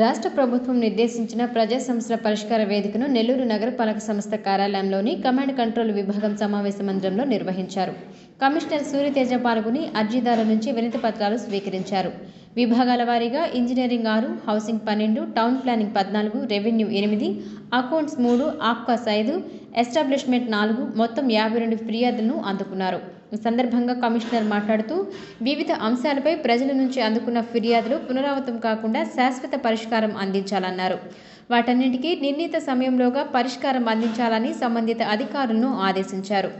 రాష్ట్ర ప్రభుత్వం నిర్దేశించిన ప్రజా సమస్యల పరిష్కార వేదికను నెల్లూరు నగరపాలక సంస్థ కార్యాలయంలోని కమాండ్ కంట్రోల్ విభాగం సమావేశ మందిరంలో నిర్వహించారు. కమిషనర్ సూర్యతేజ పాల్గొని అర్జీదారుల నుంచి వినతి పత్రాలు స్వీకరించారు. విభాగాల వారీగా ఇంజనీరింగ్ ఆరు హౌసింగ్ పన్నెండు టౌన్ ప్లానింగ్ పద్నాలుగు రెవెన్యూ ఎనిమిది అకౌంట్స్ మూడు ఆప్కాస్ ఐదు ఎస్టాబ్లిష్మెంట్ నాలుగు మొత్తం యాభై రెండు ఫిర్యాదులను అందుకున్నారు. ఈ సందర్భంగా కమిషనర్ మాట్లాడుతూ వివిధ అంశాలపై ప్రజల నుంచి అందుకున్న ఫిర్యాదులు పునరావృతం కాకుండా శాశ్వత పరిష్కారం అందించాలన్నారు. వాటన్నింటికీ నిర్ణీత సమయంలోగా పరిష్కారం అందించాలని సంబంధిత అధికారులను ఆదేశించారు.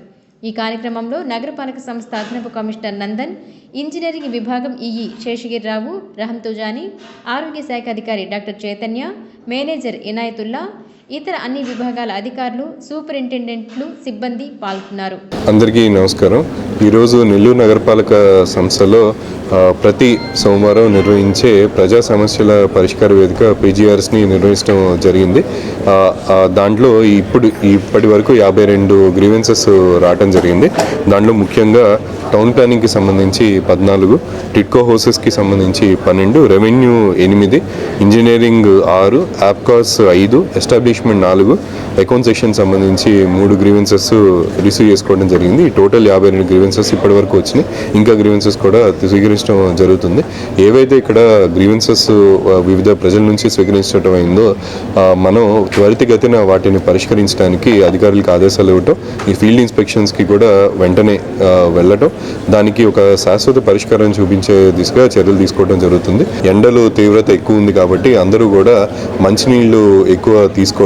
ఈ కార్యక్రమంలో నగరపాలక సంస్థ అదనపు కమిషనర్ నందన్ ఇంజనీరింగ్ విభాగం ఈఈ శేషగిరిరావు రహంతుజాని ఆరోగ్య శాఖ అధికారి డాక్టర్ చైతన్య మేనేజర్ ఇనాయతుల్లా ఇతర అన్ని విభాగాల అధికారులు సూపరింటెండెంట్లు సిబ్బంది పాల్గొన్నారు. అందరికీ నమస్కారం. ఈరోజు నెల్లూరు నగరపాలక సంస్థలో ప్రతి సోమవారం నిర్వహించే ప్రజా సమస్యల పరిష్కార వేదిక పీజీఆర్స్ని నిర్వహించడం జరిగింది. దాంట్లో ఇప్పుడు ఇప్పటి వరకు యాభై రెండు గ్రీవెన్సెస్ రావటం జరిగింది. దాంట్లో ముఖ్యంగా టౌన్ ప్లానింగ్కి సంబంధించి పద్నాలుగు టిట్కో హౌసెస్కి సంబంధించి పన్నెండు రెవెన్యూ ఎనిమిది ఇంజనీరింగ్ ఆరు యాప్కాస్ ఐదు పనిష్మెంట్ నాలుగు. అకౌంట్ సెక్షన్ సంబంధించి మూడు గ్రీవెన్సెస్ రిసీవ్ చేసుకోవడం జరిగింది. టోటల్ యాభై రెండు గ్రీవెన్సెస్ ఇప్పటి వరకు వచ్చినాయి. ఇంకా గ్రీవెన్సెస్ కూడా స్వీకరించడం జరుగుతుంది. ఏవైతే ఇక్కడ గ్రీవెన్సెస్ వివిధ ప్రజల నుంచి స్వీకరించడం అయిందో మనం త్వరితగతిన వాటిని పరిష్కరించడానికి అధికారులకు ఆదేశాలు ఇవ్వటం ఈ ఫీల్డ్ ఇన్స్పెక్షన్స్కి కూడా వెంటనే వెళ్ళటం దానికి ఒక శాశ్వత పరిష్కారం చూపించే దిశగా చర్యలు తీసుకోవడం జరుగుతుంది. ఎండలు తీవ్రత ఎక్కువ ఉంది కాబట్టి అందరూ కూడా మంచినీళ్ళు ఎక్కువ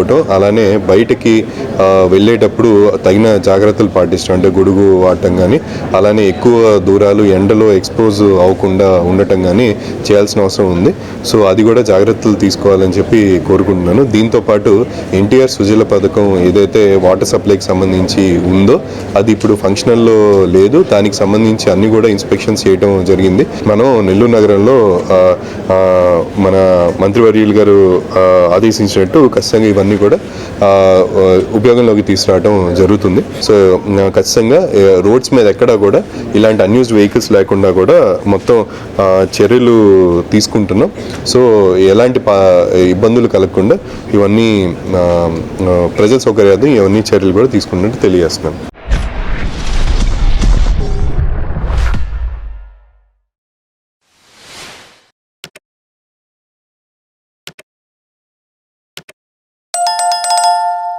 తీసుకోవటం అలానే బయటకి వెళ్ళేటప్పుడు తగిన జాగ్రత్తలు పాటించడం అంటే గొడుగు వాడటం కానీ అలానే ఎక్కువ దూరాలు ఎండలో ఎక్స్పోజ్ అవ్వకుండా ఉండటం కానీ చేయాల్సిన అవసరం ఉంది. సో అది కూడా జాగ్రత్తలు తీసుకోవాలని చెప్పి కోరుకుంటున్నాను. దీంతో పాటు ఎన్టీఆర్ సుజల పథకం ఏదైతే వాటర్ సప్లైకి సంబంధించి ఉందో అది ఇప్పుడు ఫంక్షనల్లో లేదు. దానికి సంబంధించి అన్ని కూడా ఇన్స్పెక్షన్స్ చేయడం జరిగింది. మనం నెల్లూరు నగరంలో మన మంత్రివర్యులు గారు ఆదేశించినట్టు ఖచ్చితంగా ఇవన్నీ కూడా ఉపయోగంలోకి తీసుకురావడం జరుగుతుంది. సో ఖచ్చితంగా రోడ్స్ మీద ఎక్కడా కూడా ఇలాంటి అన్యూస్ వెహికల్స్ లేకుండా కూడా మొత్తం చర్యలు తీసుకుంటున్నాం. సో ఎలాంటి పా ఇబ్బందులు కలగకుండా ఇవన్నీ ప్రజల సౌకర్యార్థం ఇవన్నీ చర్యలు కూడా తీసుకున్నట్టు తెలియజేస్తున్నాం.